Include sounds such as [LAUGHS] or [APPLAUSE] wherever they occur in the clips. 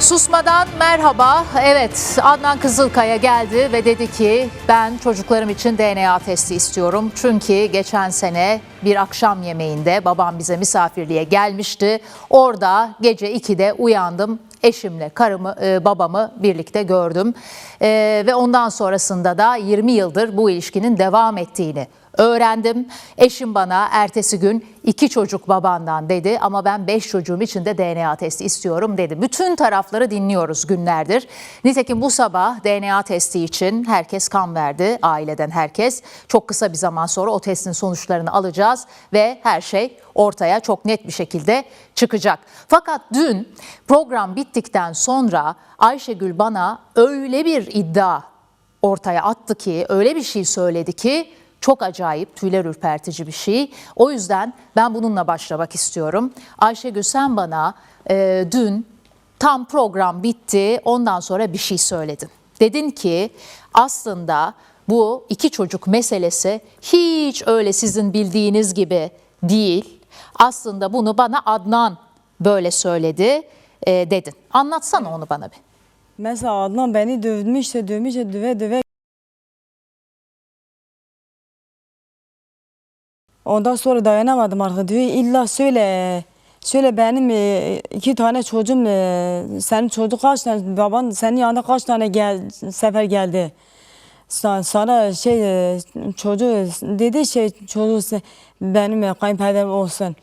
Susmadan merhaba. Evet Adnan Kızılkaya geldi ve dedi ki ben çocuklarım için DNA testi istiyorum. Çünkü geçen sene bir akşam yemeğinde babam bize misafirliğe gelmişti. Orada gece 2'de uyandım. Eşimle karımı e, babamı birlikte gördüm. E, ve ondan sonrasında da 20 yıldır bu ilişkinin devam ettiğini öğrendim. Eşim bana ertesi gün iki çocuk babandan dedi ama ben beş çocuğum için de DNA testi istiyorum dedi. Bütün tarafları dinliyoruz günlerdir. Nitekim bu sabah DNA testi için herkes kan verdi, aileden herkes. Çok kısa bir zaman sonra o testin sonuçlarını alacağız ve her şey ortaya çok net bir şekilde çıkacak. Fakat dün program bittikten sonra Ayşegül bana öyle bir iddia ortaya attı ki, öyle bir şey söyledi ki çok acayip, tüyler ürpertici bir şey. O yüzden ben bununla başlamak istiyorum. Ayşegül sen bana e, dün tam program bitti, ondan sonra bir şey söyledin. Dedin ki aslında bu iki çocuk meselesi hiç öyle sizin bildiğiniz gibi değil. Aslında bunu bana Adnan böyle söyledi e, dedin. Anlatsana onu bana bir. Mesela Adnan beni dövmüştü, dövmüştü, döve döve. Ondan sonra dayanamadım artık. Diyor illa söyle. Söyle benim e, iki tane çocuğum, e, senin çocuk kaç tane, baban senin yanında kaç tane gel, sefer geldi. Sa- Sana şey e, çocuğu dedi şey çocuğu benim kayınpederim olsun.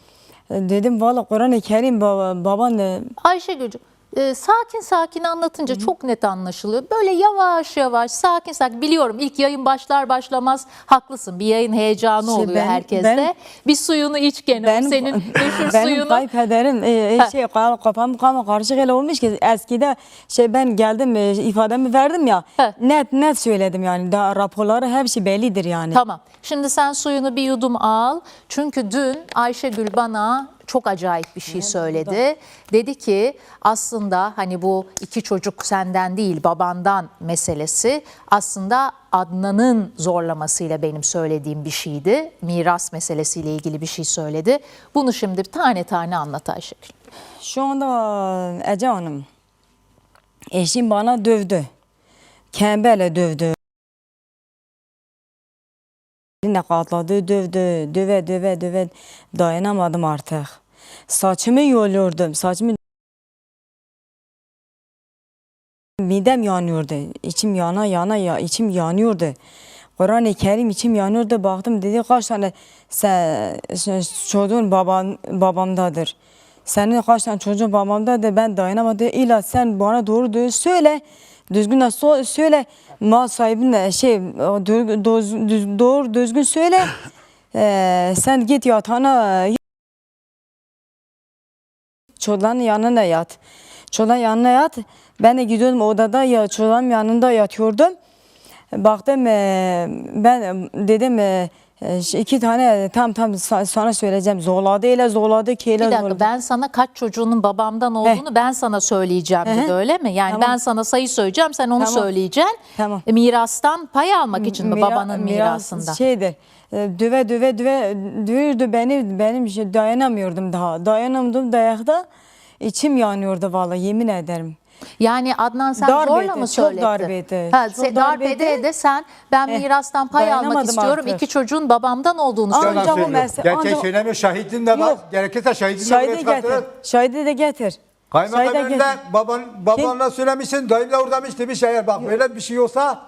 Dedim valla Kur'an-ı Kerim baba, baban Ayşegül'cüm e, sakin sakin anlatınca çok net anlaşılıyor. Böyle yavaş yavaş sakin sakin biliyorum ilk yayın başlar başlamaz haklısın bir yayın heyecanı Şey, oluyor benim- herkeste. benim- bir suyunu iç gene o Benim, senin [LAUGHS] meşhur benim suyunu. kayınpederim e, e, Ha. şey ka- kafam kama karışık öyle olmuş ki eskide şey ben geldim e, ifademi verdim ya Ha. net net söyledim yani daha raporları hepsi bellidir yani. Tamam. Şimdi sen suyunu bir yudum al. Çünkü dün Ayşegül bana çok acayip bir şey söyledi. Dedi ki aslında hani bu iki çocuk senden değil babandan meselesi aslında Adnan'ın zorlamasıyla benim söylediğim bir şeydi. Miras meselesiyle ilgili bir şey söyledi. Bunu şimdi tane tane anlat Ayşegül. Şu anda Ece Hanım eşim bana dövdü. Kembele dövdü. Yine katladı, dövdü, döve döve döve dayanamadım artık. Saçımı yoluyordum, saçımı midem yanıyordu, içim yana yana ya içim yanıyordu. Kur'an-ı Kerim içim yanıyordu. Baktım dedi kaç tane sen, çocuğun baban, babamdadır. Senin kaç tane çocuğun babamdadır. Ben dayanamadım. İlla sen bana doğru söyle. Düzgün de so- söyle. Mal sahibine şey doğru düzgün söyle. [LAUGHS] Ee, sen git yatağına Çocuğun yanına yat. Çocuğun yanına yat. Ben de gidiyordum odada ya çocuğun yanında yatıyordum. Baktım e, ben dedim e, e, iki tane tam tam sa- sana söyleyeceğim. Zorladı ile zorladı ki Bir ile dakika zorladı. ben sana kaç çocuğunun babamdan olduğunu ben sana söyleyeceğim dedi öyle mi? Yani Tamam. ben sana sayı söyleyeceğim sen onu Tamam. söyleyeceksin. Tamam. E, Mirastan pay almak için mi Mira- babanın miras mirasından? Şeydir. e, Döve döve döve dövürdü beni benim şey dayanamıyordum daha. Dayanamadım dayakta. İçim yanıyordu vallahi yemin ederim. Yani Adnan sen Darp zorla mı çok söyledin? darp etti, Ha, çok se- darp darp ede etti. ede sen ben Eh, mirastan pay almak istiyorum. artık. İki çocuğun babamdan olduğunu söylüyorsun. bu mesele- Gerçek ancak- söylemiyor. Şahidin de var. Yok. Gerekirse şahidin de buraya Şahidi getir. çıkartırız. Şahidi de getir. Kaymakam önünde baban, babanla söylemişsin. Dayım da oradaymış demiş eğer bak böyle bir şey olsa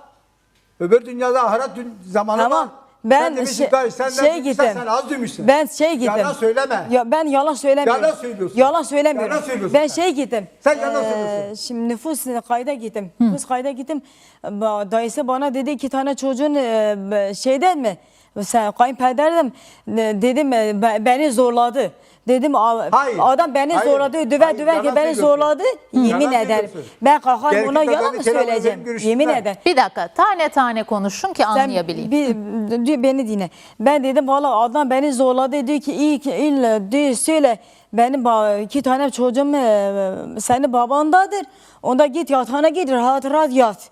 öbür dünyada ahiret dün zamanı Tamam. var. Ben sen şey- dayı sen şey gittim. sen az demişsin. Ben şey gittim. Yalan söyleme. Ya ben yalan söylemiyorum. Yalan söylüyorsun. Yalan söylemiyorum. Yalan söylüyorsun Ben sen. şey gittim. Sen yalan Ee, söylüyorsun. Şimdi nüfus kayda gittim. Nüfus kayda gittim. Dayısı bana dedi iki tane çocuğun e, şeyden mi? Sen kayınpederdim. Ne- Dedim e, be- beni zorladı. Dedim Hayır. adam beni Hayır. zorladı. Döve Hayır, döve ki beni söylüyorsun. zorladı. Yemin Yalan ederim. Ben kalkarım Gerekirse ona ben yalan bir mı söyleyeceğim? Yemin ederim. Bir dakika tane tane konuşun ki Sen anlayabileyim. bir, diyor beni dinle. Ben dedim valla adam beni zorladı diyor ki iyi ki illa diyor söyle benim iki tane çocuğum e, senin babandadır. Onda git yatağına git rahat rahat yat.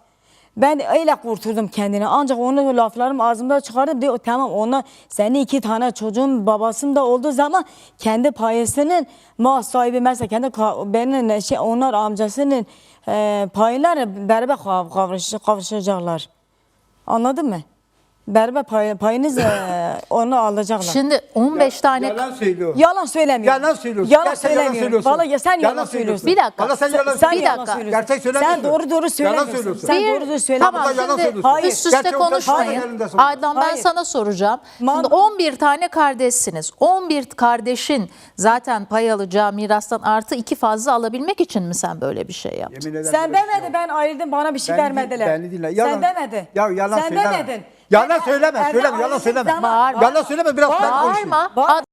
Ben öyle kurtuldum kendine. Ancak onu laflarım ağzımda çıkardım diyor. Tamam ona senin iki tane çocuğun babasında olduğu zaman kendi payesinin mal sahibi mesela kendi benim şey onlar amcasının e, payları beraber kav- kavruş, kavuşacaklar. Anladın mı? Beraber pay, payınız e, onu alacaklar. Şimdi 15 tane Yalan söylüyor. Yalan söylemiyorum. Yalan söylüyorsun. Yalan Gerçekten yalan söylemiyorum. söylüyorsun. Vallahi ya sen yalan, Yalan söylüyorsun. söylüyorsun. Bir dakika. Valla sen yalan Sen Bir söylüyorsun. dakika. söylüyorsun. Gerçek söylemiyorsun. Sen doğru doğru söylemiyorsun. söylüyorsun. Sen doğru doğru söylemiyorsun. Tamam Yalan şimdi söylüyorsun. Hayır. üst üste Gerçek olsa konuşmayın. elinde. Adnan ben Hayır. sana soracağım. Man- Şimdi 11 tane kardeşsiniz. 11 kardeşin zaten pay alacağı mirastan artı iki fazla alabilmek için mi sen böyle bir şey yaptın? Yemin ederim Sen şey demedi ben ayrıldım bana bir şey Beni vermediler. Beni dinle. Yalan, Sen demedin. Ya yalan Sen demedin. Yalan söyleme. ben- söyleme. Yalan söyleme. zaman- Bağırma. Yalan söyleme biraz ben konuşayım. Bağırma. Bağır- Ad-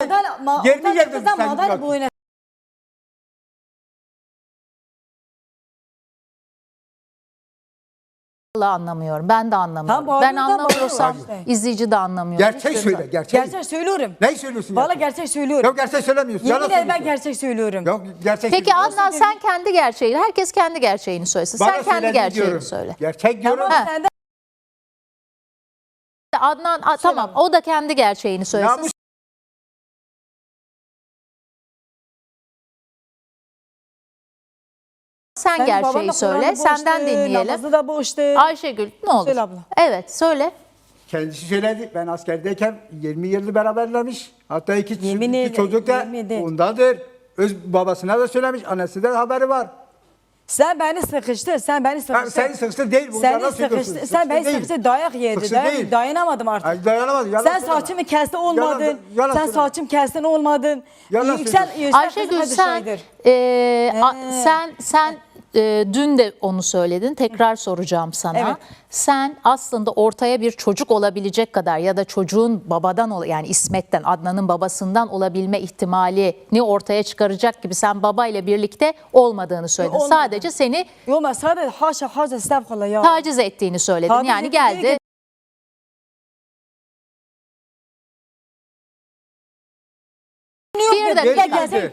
Madalya, ma, ortak yedim kızdan sen madalya bak. boyuna. Vallahi anlamıyorum. Ben de anlamıyorum. Tamam, ben bağırıyorsan anlamıyorsam bağırıyor işte. izleyici de anlamıyor. Gerçek söyle. Gerçek. Gerçek söylüyorum. Ne söylüyorsun? Valla gerçek? gerçek söylüyorum. Yok gerçek söylemiyorsun. Yemin ederim ben söylüyorsun. gerçek söylüyorum. Yok gerçek Peki söylüyorsun. Adnan sen kendi gerçeğini, herkes kendi gerçeğini söylesin. Bana sen kendi söylediğini gerçeğini diyorum. söyle. Gerçek diyorum. Tamam Ha. sen de Adnan a, tamam o da kendi gerçeğini söylesin. Namus sen da gerçeği söyle. Senden boştu, dinleyelim. Namazı da boştu. Ayşegül ne olur. Söyle abla. Evet söyle. kendisi söyledi. Ben askerdeyken 20 yıldır beraberlermiş. Hatta iki, Yemin iki çocuk da ondadır. Öz babasına da söylemiş. Annesi de haberi var. Sen beni sıkıştır. Sen beni Ben, sıkıştır. seni sıkıştır değil. Bu Seni söylüyorsun. sıkıştır. Sen beni sıkıştır. Dayak yedi. Sıkıştır Dayak, değil. dayanamadım artık. Ay, dayanamaz. Yalan sen söyleme. saçımı kestin olmadın. Yalan- yalan sen söyleme. saçım kestin olmadın. Yalan yüksel, yüksel Ayşegül sen e, a- Ee. sen sen e, dün de onu söyledin. Tekrar soracağım sana. Evet. Sen aslında ortaya bir çocuk olabilecek kadar ya da çocuğun babadan yani İsmet'ten Adnan'ın babasından olabilme ihtimalini ortaya çıkaracak gibi sen babayla birlikte olmadığını söyledin. olmadım. Sadece seni Yok sadece haşa haşa estağfurullah ya. taciz ettiğini söyledin. Taciz yani ettiği geldi. gibi- Bir dakika Geri gel. geldi.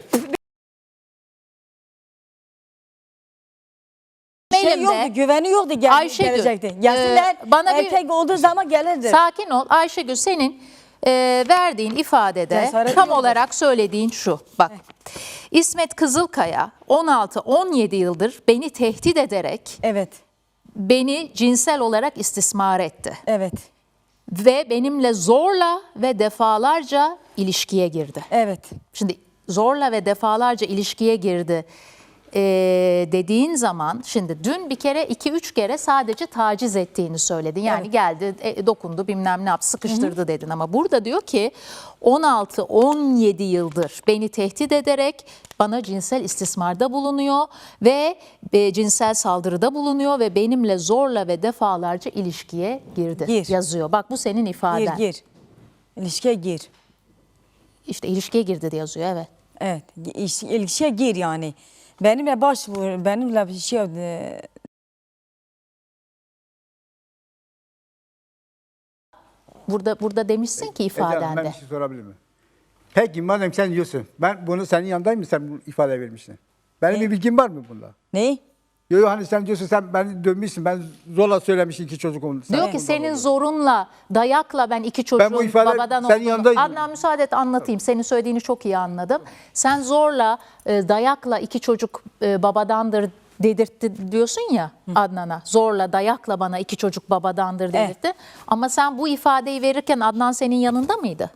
Şey yoktu, güveni yoktu gel, Ayşegül, gelecekti. Gelsinler, e, bana bir- erkek olduğu zaman gelirdi. Sakin ol. Ayşegül senin e, verdiğin ifadede Cesaret tam olarak söylediğin şu. Bak. İsmet Kızılkaya 16-17 yıldır beni tehdit ederek Evet, beni cinsel olarak istismar etti. evet, Ve benimle zorla ve defalarca ilişkiye girdi. evet. Şimdi zorla ve defalarca ilişkiye girdi ee, dediğin zaman şimdi dün bir kere iki üç kere sadece taciz ettiğini söyledin. Yani Evet. geldi e, dokundu bilmem ne yaptı sıkıştırdı dedin ama burada diyor ki 16-17 yıldır beni tehdit ederek bana cinsel istismarda bulunuyor ve e, cinsel saldırıda bulunuyor ve benimle zorla ve defalarca ilişkiye girdi Gir. yazıyor. Bak bu senin Gir, ifaden. gir. İlişkiye gir. İşte ilişkiye girdi diye yazıyor evet. Evet, iş- ilişkiye gir yani. Benimle başvur, benimle bir şey e, Burada burada demişsin ki Ece Hanım, ben ifadende. bir şey sorabilir miyim? Peki madem sen diyorsun. Ben bunu senin yanındayım mı sen bu ifade vermişsin? Benim bir bilgim var mı bunda? ne? Yok yok hani sen diyorsun sen beni dönmüşsün. Ben zorla söylemişim iki çocuk onu. Diyor ki senin zorunla, dayakla ben iki çocuğun Ben bu ifade- babadan senin olduğunu... yanındaydım. Adnan müsaade et anlatayım. Senin söylediğini çok iyi anladım. Sen zorla, e, dayakla iki çocuk e, babadandır dedirtti diyorsun ya Adnan'a. Zorla, dayakla bana iki çocuk babadandır Evet. dedirtti. Ama sen bu ifadeyi verirken Adnan senin yanında mıydı?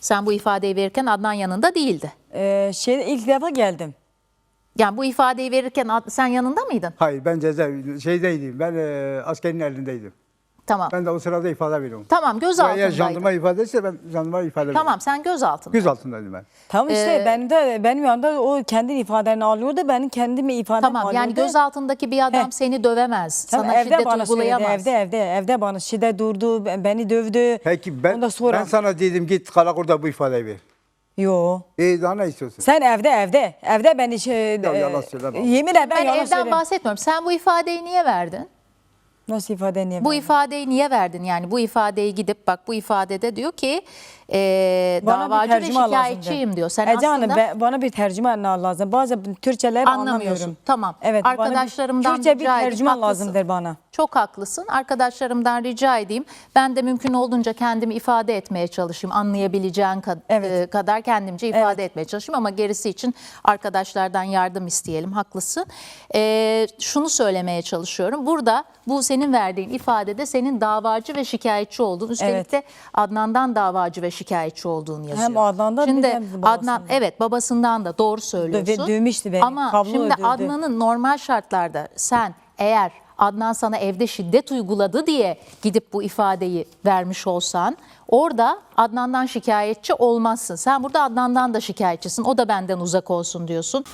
Sen bu ifadeyi verirken Adnan yanında değildi. Ee, şey, ilk defa geldim. Yani bu ifadeyi verirken sen yanında mıydın? Hayır ben cezaevi şeydeydim. Ben e, askerin elindeydim. Tamam. Ben de o sırada ifade veriyorum. Tamam Eğer gözaltındaydın. jandarma ifade etse ben jandarma ifade veriyorum. Tamam sen gözaltında. Göz altındaydım ben. Tamam işte benim de benim yanımda o kendi ifadelerini alıyordu. Benim kendimi ifademi Tamam alıyordu. yani gözaltındaki bir adam Heh. seni dövemez. Tamam, sana şiddet bana söyledi, uygulayamaz. evde evde evde bana şiddet durdu, ben- beni dövdü. Peki ben, Ondan sonra ben sana dedim git karakolda bu ifadeyi ver. Yo. E daha ne istiyorsun? Sen evde evde evde beni şey Ya yalan söyleme. Yemin ederim ben, Ben yalan evden bahsetmiyorum. Sen bu ifadeyi niye verdin? Nasıl ifade niye? Bu ben- ifadeyi niye verdin? Yani bu ifadeyi gidip bak bu ifadede diyor ki e, Bana davacı ve şikayetçiyim diyor. Sen Ece Hanım, aslında ben- bana bir tercüman lazım. Bazı Türkçeleri anlamıyorum. Tamam. Evet, bana bir- Arkadaşlarımdan Türkçe bir rica edeyim, tercüman haklısın. lazımdır bana. Çok haklısın. Arkadaşlarımdan rica edeyim. Ben de mümkün olduğunca kendimi ifade etmeye çalışayım. Anlayabileceğin kad- Evet. e, kadar kendimce ifade etmeye çalışayım. Ama gerisi için arkadaşlardan yardım isteyelim. Haklısın. E, şunu söylemeye çalışıyorum. Burada bu senin verdiğin ifadede senin davacı ve şikayetçi olduğun. Üstelik de Adnan'dan davacı ve şikayetçi olduğunu yazıyor. Hem Adnan'dan Şimdi bir de. Adnan evet babasından da doğru söylüyorsun. Döve- dövmüştü beni, Ama kablo şimdi. Adnan'ın normal şartlarda sen eğer Adnan sana evde şiddet uyguladı diye gidip bu ifadeyi vermiş olsan orada Adnan'dan şikayetçi olmazsın. Sen burada Adnan'dan da şikayetçisin. O da benden uzak olsun diyorsun.